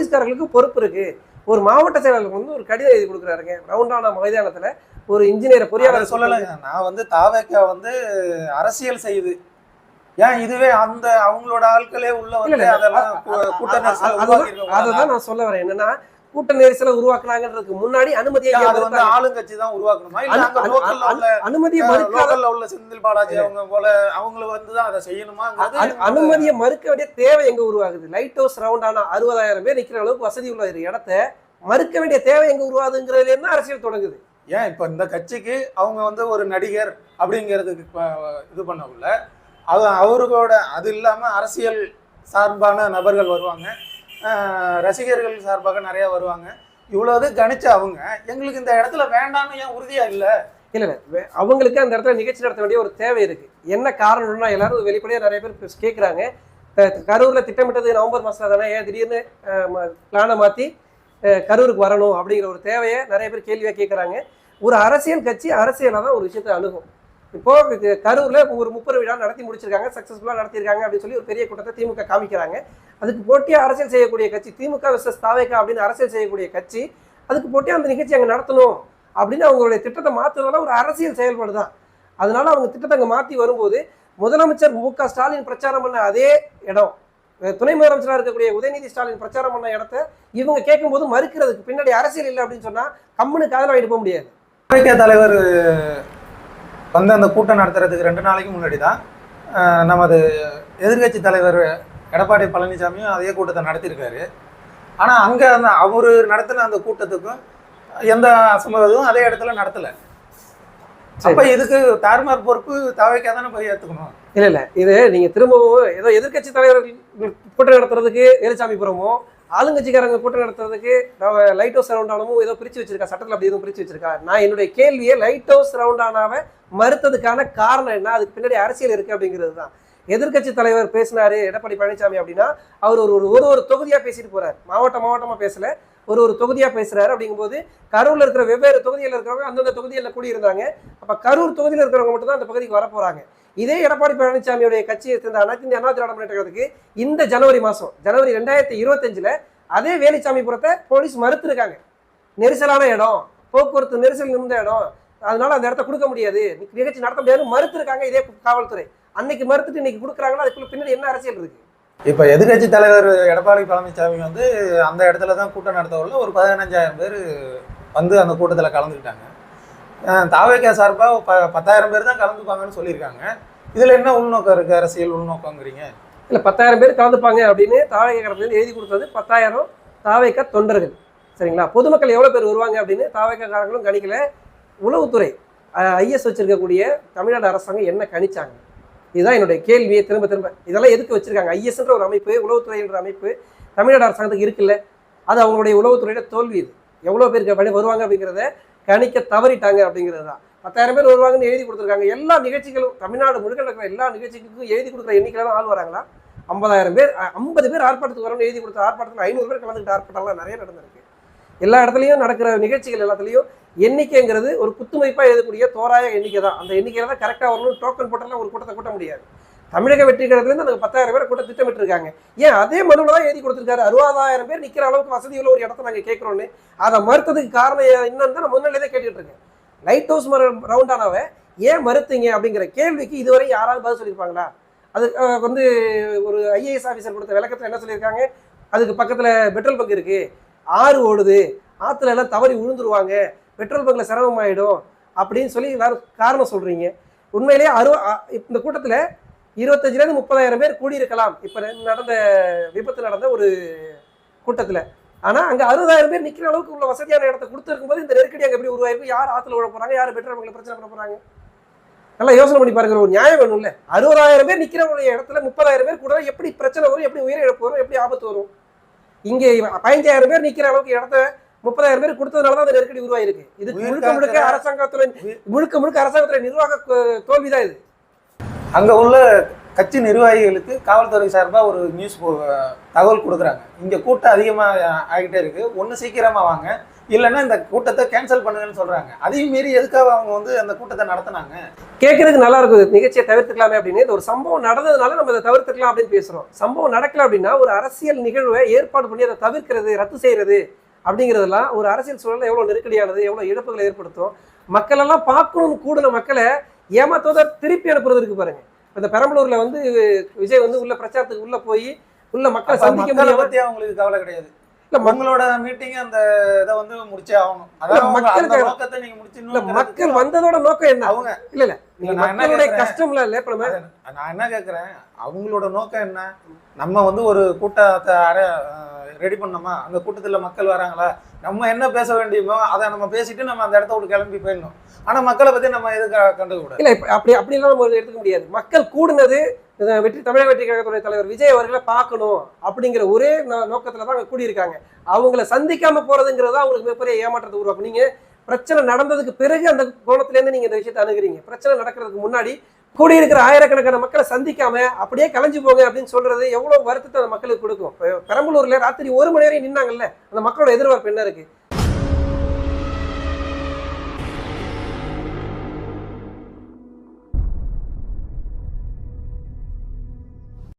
போலீஸ்காரர்களுக்கு பொறுப்பு இருக்கு. ஒரு மாவட்ட செயலாளருக்கு வந்து ஒரு கடிதம் எழுதி கொடுக்குறாருங்க. ரவுண்டான மைதானத்துல ஒரு இன்ஜினியர் பொறியாளர் சொல்லலைங்க நான் வந்து தாவேக்கா வந்து அரசியல் செய்யுது ஏன் இதுவே அந்த அவங்களோட ஆட்களே உள்ள வந்து. அதெல்லாம் அதுதான் நான் சொல்ல வரேன். என்னன்னா கூட்ட நெரிசலை உருவாக்குனாங்கிறதுக்கு முன்னாடி அனுமதியை அது வந்து. ஆளுங்கட்சி தான் உருவாக்கணுமா? இல்ல அனுமதியை மறுக்காத லோக்கல்ல உள்ள செந்தில் பாலாஜி அவங்க போல அவங்கள வந்து தான் அதை அனு- அனுமதியை மறுக்க வேண்டிய தேவை எங்க உருவாகுது? லைட் ஹவுஸ் ரவுண்டான அறுபதாயிரம் பேர் நிக்கிற அளவுக்கு வசதி உள்ள இடத்த மறுக்க வேண்டிய தேவை எங்க உருவாகுதுங்கிறதுல இருந்து அரசியல் தொடங்குது. ஏன் இப்ப இந்த கட்சிக்கு அவங்க வந்து ஒரு நடிகர் அப்படிங்கிறதுக்கு இது பண்ணக்குள்ள அது அவர்களோட அது இல்லாம அரசியல் சார்பான நபர்கள் வருவாங்க. ரசிகர்கள் சார்பாக நிறைய வருவாங்க. இவ்வளவு கணிச்ச அவங்க எங்களுக்கு இந்த இடத்துல வேண்டாம்னு ஏன் உறுதியா இல்ல? இல்ல இல்ல. வே- அவங்களுக்கு அந்த இடத்துல நிகழ்ச்சி நடத்த வேண்டிய ஒரு தேவை இருக்கு. என்ன காரணம்னா எல்லாரும் வெளிப்படையா நிறைய பேர் கேட்குறாங்க கரூரில் கரூர்ல திட்டமிட்டது நவம்பர் மாசத்துல தானே ஏன் திடீர்னு பிளானை மாத்தி கரூருக்கு வரணும் அப்படிங்கிற ஒரு தேவையை நிறைய பேர் கேள்வியா கேட்குறாங்க ஒரு அரசியல் கட்சி அரசியலாக தான் ஒரு விஷயத்தை அணுகும். இப்போ கரூர்ல ஒரு முப்பது விழா நடத்தி முடிச்சிருக்காங்க சக்சஸ்ஃபுல்லா நடத்திருக்காங்க அப்படின்னு சொல்லி ஒரு பெரிய கூட்டத்தை திமுக காமிக்கிறாங்க. அதுக்கு போட்டியா அரசியல் செய்யக்கூடிய கட்சி திமுக விசஸ் தாவேக்கா அப்படின்னு அரசியல் செய்யக்கூடிய கட்சி அதுக்கு போட்டியா அந்த நிகழ்ச்சி அங்க நடத்தணும் அப்படின்னு அவங்களுடைய திட்டத்தை மாத்துறதுல ஒரு அரசியல் செயல்பாடு தான். அதனால அவங்க திட்டத்தை அங்க மாத்தி வரும்போது முதலமைச்சர் மு க ஸ்டாலின் பிரச்சாரம் பண்ண அதே இடம். துணை முதலமைச்சராக இருக்கக்கூடிய உதயநிதி ஸ்டாலின் பிரச்சாரம் பண்ண இடத்த இவங்க கேட்கும்போது மறுக்கிறதுக்கு பின்னாடி அரசியல் இல்லை அப்படின்னு சொன்னா கம்முனு காதலாக எடுக்க போக முடியாது. தலைவர் வந்து அந்த கூட்டம் நடத்துறதுக்கு ரெண்டு நாளைக்கு முன்னாடி தான் நமது எதிர்க்கட்சி தலைவர் எடப்பாடி பழனிசாமியும் அதே கூட்டத்தை நடத்தியிருக்காரு. ஆனால் அங்கே அந்த அவர் நடத்தின அந்த கூட்டத்துக்கும் எந்த அசம்பவமும் அதே இடத்துல நடத்தலை. அப்ப இதுக்கு தார்மார் பொறுப்பு தவைக்கா தானே போய் ஏத்துக்கணும்? இல்ல இல்ல. இது நீங்க திரும்பவும் ஏதோ எதிர்க்கட்சி தலைவர்கள் கூட்டம் நடத்துறதுக்கு வேலுசாமிபுரமோ ஆளுங்கட்சிக்காரங்க கூட்டம் நடத்துறதுக்கு லைட் ஹவுஸ் ரவுண்டானமும் ஏதோ பிரிச்சு வச்சிருக்கா? சட்டத்தில் அப்படி எதுவும் பிரிச்சு வச்சிருக்கா? நான் என்னுடைய கேள்வியை லைட் ஹவுஸ் ரவுண்டானாவை மறுத்ததுக்கான காரணம் என்ன? அதுக்கு பின்னாடி அரசியல் இருக்கு அப்படிங்கிறது தான். எதிர்க்கட்சி தலைவர் பேசினாரு எடப்பாடி பழனிசாமி அப்படின்னா அவர் ஒரு ஒரு ஒரு ஒரு தொகுதியா பேசிட்டு போறாரு. மாவட்ட மாவட்டமா பேசல. ஒரு ஒரு தொகுதியாக பேசுகிறாரு அப்படிங்கும்போது கரூரில் இருக்கிற வெவ்வேறு தொகுதியில் இருக்கிறவங்க அந்தந்த தொகுதியில் கூடியிருந்தாங்க. அப்போ கரூர் தொகுதியில் இருக்கிறவங்க மட்டும் தான் அந்த பகுதிக்கு வரப்போகிறாங்க இதே எடப்பாடி பழனிசாமியுடைய கட்சியை சேர்ந்த அனைத்து இந்திய அண்ணா திராவிட முன்னேற்றத்துக்கு இந்த ஜனவரி மாதம் ஜனவரி ரெண்டாயிரத்தி இருபத்தஞ்சில் அதே வேலுச்சாமிபுரத்தை போலீஸ் மறுத்துருக்காங்க. நெரிசலான இடம் போக்குவரத்து நெரிசல் இருந்த இடம். அதனால அந்த இடத்த கொடுக்க முடியாது. நிகழ்ச்சி நடத்த முடியாது மறுத்துருக்காங்க இதே காவல்துறை. அன்னைக்கு மறுத்துட்டு இன்னைக்கு கொடுக்குறாங்கன்னா அதுக்குள்ள பின்னாடி என்ன அரசியல் இருக்கு? இப்போ எதிர்க்கட்சி தலைவர் எடப்பாடி பழனிசாமி வந்து அந்த இடத்துல தான் கூட்டம் நடத்தவரில் ஒரு பதினஞ்சாயிரம் பேர் வந்து அந்த கூட்டத்தில் கலந்துக்கிட்டாங்க. தாவேக்கா சார்பாக ப பத்தாயிரம் பேர் தான் கலந்துப்பாங்கன்னு சொல்லியிருக்காங்க. இதில் என்ன உள்நோக்கம் இருக்குது அரசியல் உள்நோக்கங்கிறீங்க. இல்லை பத்தாயிரம் பேர் கலந்துப்பாங்க அப்படின்னு தாவேக்க கடத்துல எழுதி கொடுத்தது பத்தாயிரம் தாவேக்கா தொண்டர்கள். சரிங்களா? பொதுமக்கள் எவ்வளோ பேர் வருவாங்க அப்படின்னு தாவேக்காரங்களும் கணிக்கல. உளவுத்துறை ஐஎஸ் வச்சிருக்கக்கூடிய தமிழ்நாடு அரசாங்கம் என்ன கணிச்சாங்க? இதுதான் என்னுடைய கேள்வியை. திரும்ப திரும்ப. இதெல்லாம் எதுக்கு வச்சிருக்காங்க? ஐஎஸ்ன்ற ஒரு அமைப்பு உளவுத்துறைன்ற அமைப்பு தமிழ்நாடு அரசாங்கத்துக்கு இருக்குல்ல. அது அவங்களுடைய உளவுத்துறையோட தோல்வி இது. எவ்வளோ பேருக்கு அப்படி வருவாங்க அப்படிங்கிறத கணிக்க தவறிட்டாங்க அப்படிங்கிறது தான். பத்தாயிரம் பேர் வருவாங்கன்னு எழுதி கொடுத்துருக்காங்க. எல்லா நிகழ்ச்சிகளும் தமிழ்நாடு முழுக்க நடக்கிற எல்லா நிகழ்ச்சிக்கும் எழுதி கொடுக்குற எண்ணிக்கையில ஆள் வராங்களா? ஐம்பதாயிரம் பேர் ஐம்பது பேர் ஆர்ப்பாட்டத்துக்கு வரணும்னு எழுதி கொடுத்த ஆர்ப்பாட்டத்தில் ஐநூறு பேர் கலந்துக்கிட்ட ஆர்ப்பாட்டம்லாம் நிறைய நடந்திருக்கு. எல்லா இடத்துலையும் நடக்கிற நிகழ்ச்சிகள் எல்லாத்துலேயும் எண்ணிக்கைங்கிறது ஒரு குத்துமதிப்பாக எழுதக்கூடிய தோராய எண்ணிக்கை தான். அந்த எண்ணிக்கையில தான் கரெக்டாக வரணும் டோக்கன் போட்டெல்லாம் ஒரு கூட்டத்தை கூட்ட முடியாது. தமிழக வெற்றி கழகத்துலேருந்து அந்த பத்தாயிரம் பேர் கூட்ட திட்டமிட்டிருக்காங்க. ஏன்? அதே மனுவில் தான் எழுதி கொடுத்துருக்காரு. அறுபதாயிரம் பேர் நிற்கிற அளவுக்கு வசதி உள்ள ஒரு இடத்த நாங்கள் கேட்குறோன்னு அதை மறுத்ததுக்கு காரணம் என்னன்னு தான் நான் முன்னாடியே தான் கேட்டுட்டு இருக்கேன். லைட் ஹவுஸ் மர ரவுண்டானாவை ஏன் மறுத்தீங்க அப்படிங்கிற கேள்விக்கு இதுவரை யாராவது பதில் சொல்லியிருப்பாங்களா? அது வந்து ஒரு ஐஏஎஸ் ஆஃபீஸர் கொடுத்த விளக்கத்தில் என்ன சொல்லியிருக்காங்க? அதுக்கு பக்கத்தில் பெட்ரோல் பங்க் இருக்குது ஆறு ஓடுது ஆற்றுல எல்லாம் தவறி விழுந்துருவாங்க பெட்ரோல் பங்கில் சிரமமாயிடும் அப்படின்னு சொல்லி எல்லாரும் காரணம் சொல்கிறீங்க உண்மையிலேயே அறு இந்த கூட்டத்தில் இருபத்தஞ்சிலேருந்து முப்பதாயிரம் பேர் கூடியிருக்கலாம். இப்போ நடந்த விபத்து நடந்த ஒரு கூட்டத்தில். ஆனால் அங்கே அறுபதாயிரம் பேர் நிற்கிற அளவுக்கு உள்ள வசதியான இடத்த கொடுத்துருக்கும் போது இந்த நெருக்கடி அங்கே எப்படி உருவாயிருக்கும் யார் ஆற்றுல விட போகிறாங்க யார் பெட்ரோல் பங்கில் பிரச்சனை பண்ண போகிறாங்க நல்லா யோசனை பண்ணி பாருங்க ஒரு நியாயம் வேணும்ல. அறுபதாயிரம் பேர் நிற்கிற ஒரு இடத்துல முப்பதாயிரம் பேர் கூட எப்படி பிரச்சனை வரும் எப்படி உயிரிழப்பு வரும் எப்படி ஆபத்து வரும்? இங்கே பதினஞ்சாயிரம் பேர் நிற்கிற அளவுக்கு இடத்த முப்பதாயிரம் பேர் கொடுத்ததுனால தான் அந்த நெருக்கடி உருவாயிருக்கு. இது முழுக்க முழுக்க அரசாங்கத்துல முழுக்க முழுக்க அரசாங்கத்துல நிர்வாக தோல்விதான் இது. அங்க உள்ள கட்சி நிர்வாகிகளுக்கு காவல்துறை சார்பாக ஒரு நியூஸ் தகவல் கொடுக்குறாங்க. இங்கே கூட்டம் அதிகமாக ஆகிட்டே இருக்கு. ஒன்று சீக்கிரமாக வாங்க. இல்லைன்னா இந்த கூட்டத்தை கேன்சல் பண்ணுங்கன்னு சொல்கிறாங்க அதையும் மீறி எதுக்காக அவங்க வந்து அந்த கூட்டத்தை நடத்துனாங்க? கேட்கறதுக்கு நல்லா இருக்கும். நிகழ்ச்சியை தவிர்த்துக்கலாமே அப்படின்னு. இது ஒரு சம்பவம் நடந்ததுனால நம்ம அதை தவிர்த்துக்கலாம் அப்படின்னு பேசுறோம். சம்பவம் நடக்கல அப்படின்னா ஒரு அரசியல் நிகழ்வை ஏற்பாடு பண்ணி அதை தவிர்க்கிறது ரத்து செய்யறது அப்படிங்கிறதெல்லாம் ஒரு அரசியல் சூழல்ல எவ்வளவு நெருக்கடியானது எவ்வளவு இழப்புகளை ஏற்படுத்தும். மக்கள் எல்லாம் பார்க்கணும்னு கூடின மக்களை ஏமாத்துவதை திருப்பி அனுப்புறது இருக்கு பாருங்க. இந்த பெரம்பலூர்ல வந்து விஜய் வந்து உள்ள பிரச்சாரத்துக்கு உள்ள போய் உள்ள மக்களை சந்திக்க பத்தி அவங்களுக்கு கவலை கிடையாது. இல்ல உங்களோட மீட்டிங் அந்த இதை வந்து முடிச்சே ஆகணும். அதாவது மக்களுக்கு- நோக்கத்தை நீங்க முடிச்சிடணும் மக்கள் வந்ததோட நோக்கம் என்ன? அவங்க. இல்ல இல்ல. நீங்க நான் என்ன மக்களுடைய கேக்குறேன்? கஷ்டம்ல இல்ல இப்ப நான் என்ன கேட்குறேன் அவங்களோட நோக்கம் என்ன? நம்ம வந்து ஒரு கூட்டத்தை அர ரெடி பண்ணோமா? அந்த கூட்டத்தில் மக்கள் வராங்களா? நம்ம என்ன பேச வேண்டியமோ அதை நம்ம பேசிட்டு நம்ம அந்த இடத்த விட்டு கிளம்பி போயிடணும். ஆனால் மக்களை பற்றி நம்ம எதுக்கு கண்டுக்க கூடாது? இல்ல அப்படி அப்படிலாம் நம்ம எடுத்துக்க முடியாது. மக்கள் கூடுனது வெற்றி தமிழக வெற்றி கழகத்துடைய தலைவர் விஜய் அவர்களை பார்க்கணும் அப்படிங்கிற ஒரே நோக்கத்துல தான் கூடியிருக்காங்க. அவங்கள சந்திக்காம போறதுங்கிறது அவங்களுக்கு மிகப்பெரிய ஏமாற்றத்தை உருவாக்கும். நீங்க பிரச்சனை நடந்ததுக்கு பிறகு அந்த கோணத்துலேருந்து நீங்க இந்த விஷயத்தை அணுகிறீங்க. பிரச்சனை நடக்கிறதுக்கு முன்னாடி கூடியிருக்கிற ஆயிரக்கணக்கான மக்களை சந்திக்காம அப்படியே கலைஞ்சு போங்க அப்படின்னு சொல்றது எவ்வளவு வருத்தத்தை அந்த மக்களுக்கு கொடுக்கும். பெரம்பலூர்ல ராத்திரி ஒரு மணி வரையும் நின்னாங்கல்ல அந்த மக்களோட எதிர்பார்ப்பு என்ன இருக்கு?